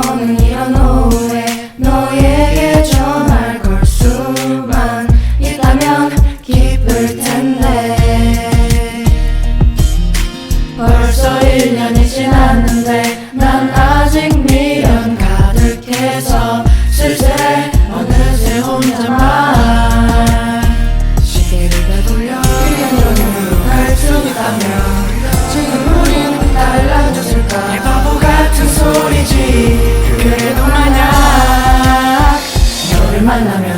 너는 이런 오후 말라면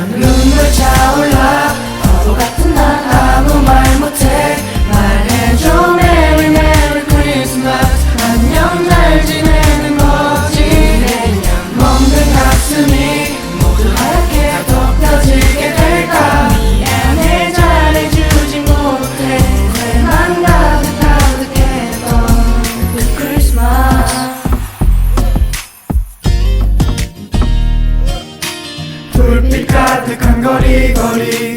Everybody.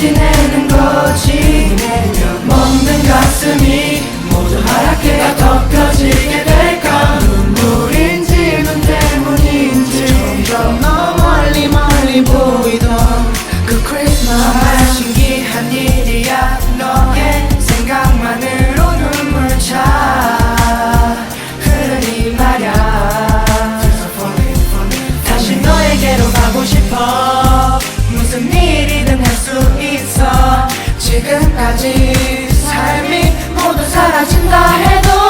지내는 거지. 먹는 가슴이 모두 하얗게 덮여지게 될까? 눈물인지 눈 때문인지. 점점 너 멀리 멀리 보이던 그 크리스마스. 정말 신기한 일이야. 너의 생각만으로 눈물 차. 흐르니 말야. 다시 너에게로 가고 싶어. 무슨 일이든 할 수 있어. 지금까지 삶이 모두 사라진다 해도